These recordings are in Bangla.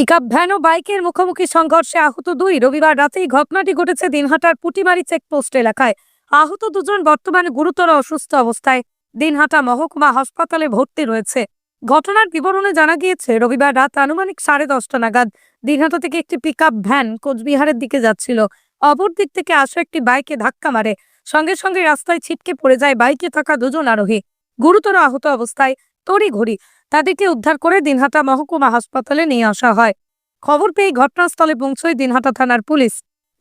পিকআপ ভ্যান ও বাইকের মুখোমুখি সংঘর্ষে আহত দুই। রবিবার রাতেই ঘটনাটি ঘটেছে দিনহাটার পুটিমারি চেকপোস্ট এলাকায়। আহত দুজন বর্তমানে গুরুতর অসুস্থ অবস্থায়। দিনহাটা মহকুমা হাসপাতালে ভর্তি রয়েছে। ঘটনার বিবরণে জানা গিয়েছে, রবিবার রাত আনুমানিক সাড়ে দশটা নাগাদ দিনহাটা থেকে একটি পিকআপ ভ্যান কোচবিহারের দিকে যাচ্ছিল। অপর দিক থেকে আসা একটি বাইকে ধাক্কা মারে। সঙ্গে সঙ্গে রাস্তায় ছিটকে পড়ে যায় বাইকে থাকা দুজন আরোহী। গুরুতর আহত অবস্থায় তড়িঘড়ি তাদেরকে উদ্ধার করে দিনহাটা মহকুমা হাসপাতালে নিয়ে আসা হয়। খবর পেয়ে ঘটনাস্থলে পৌঁছয় দিনহাটা থানার পুলিশ।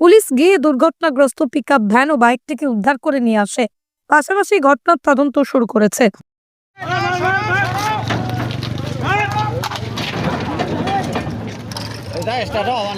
পুলিশ গিয়ে দুর্ঘটনাগ্রস্ত পিকআপ ভ্যান ও বাইকটিকে উদ্ধার করে নিয়ে আসে। পাশাপাশি ঘটনার তদন্ত শুরু করেছে। এটা স্টার্ট হওয়ার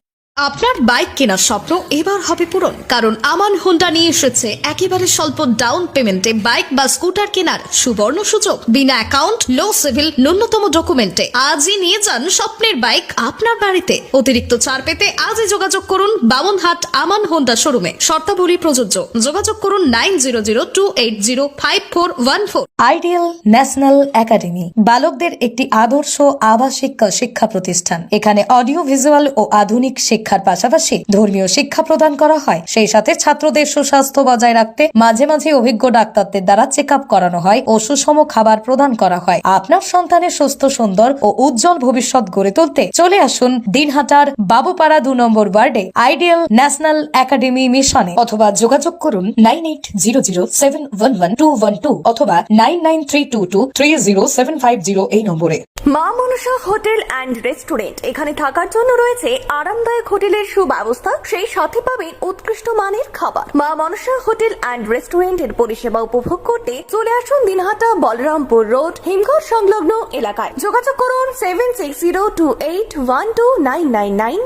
আপনার বাইক কেনার স্বপ্ন এবার হবে পূরণ, কারণ আমান হোন্ডা নিয়ে এসেছে একেবারে স্বল্প ডাউন পেমেন্টে বাইক বা স্কুটার কেনার সুবর্ণ সুযোগ। বিনা অ্যাকাউন্ট লো সিভিল ন্যূনতম ডকুমেন্টে আজই নিয়ে যান স্বপ্নের বাইক আপনার বাড়িতে। অতিরিক্ত ছাড় পেতে আজই যোগাযোগ করুন বামনহাট আমান হোন্ডা শোরুমে শর্তাবলী প্রযোজ্য। যোগাযোগ করুন nine zero zero two eight zero five four one four ideal national academy বালকদের একটি আদর্শ আবাসিক শিক্ষা প্রতিষ্ঠান। এখানে অডিও ভিজুয়াল ও আধুনিক শিক্ষার পাশাপাশি ধর্মীয় শিক্ষা প্রদান করা হয়। সেই সাথে ছাত্রদের সুস্বাস্থ্য বজায় রাখতে মাঝে মাঝে অভিজ্ঞ ডাক্তারদের দ্বারা চেক করানো হয় ও সুষম খাবার প্রদান করা হয়। আপনার সন্তানের সুস্থ, সুন্দর ও উজ্জ্বল ভবিষ্যৎ গড়ে তুলতে চলে আসুন দিনহাটার বাবুপাড়া দু নম্বর ওয়ার্ডে আইডিয়াল ন্যাশনাল একাডেমি মিশনে অথবা যোগাযোগ করুন nine eight zero zero seven one one two one two অথবা nine nine three two two three zero seven five zero এই নম্বরে। মা মনসা হোটেল অ্যান্ড রেস্টুরেন্ট এখানে থাকার জন্য রয়েছে আরামদায়ক হোটেলের সুব্যবস্থা, সেই সাথে পাবেন উৎকৃষ্ট মানের খাবার। মা মনসা হোটেল অ্যান্ড রেস্টুরেন্টের পরিষেবা উপভোগ করতে চলে আসুন দিনহাটা বলরামপুর রোড, হিমঘর সংলগ্ন এলাকায়। যোগাযোগ করুন seven six zero two eight one two nine nine nine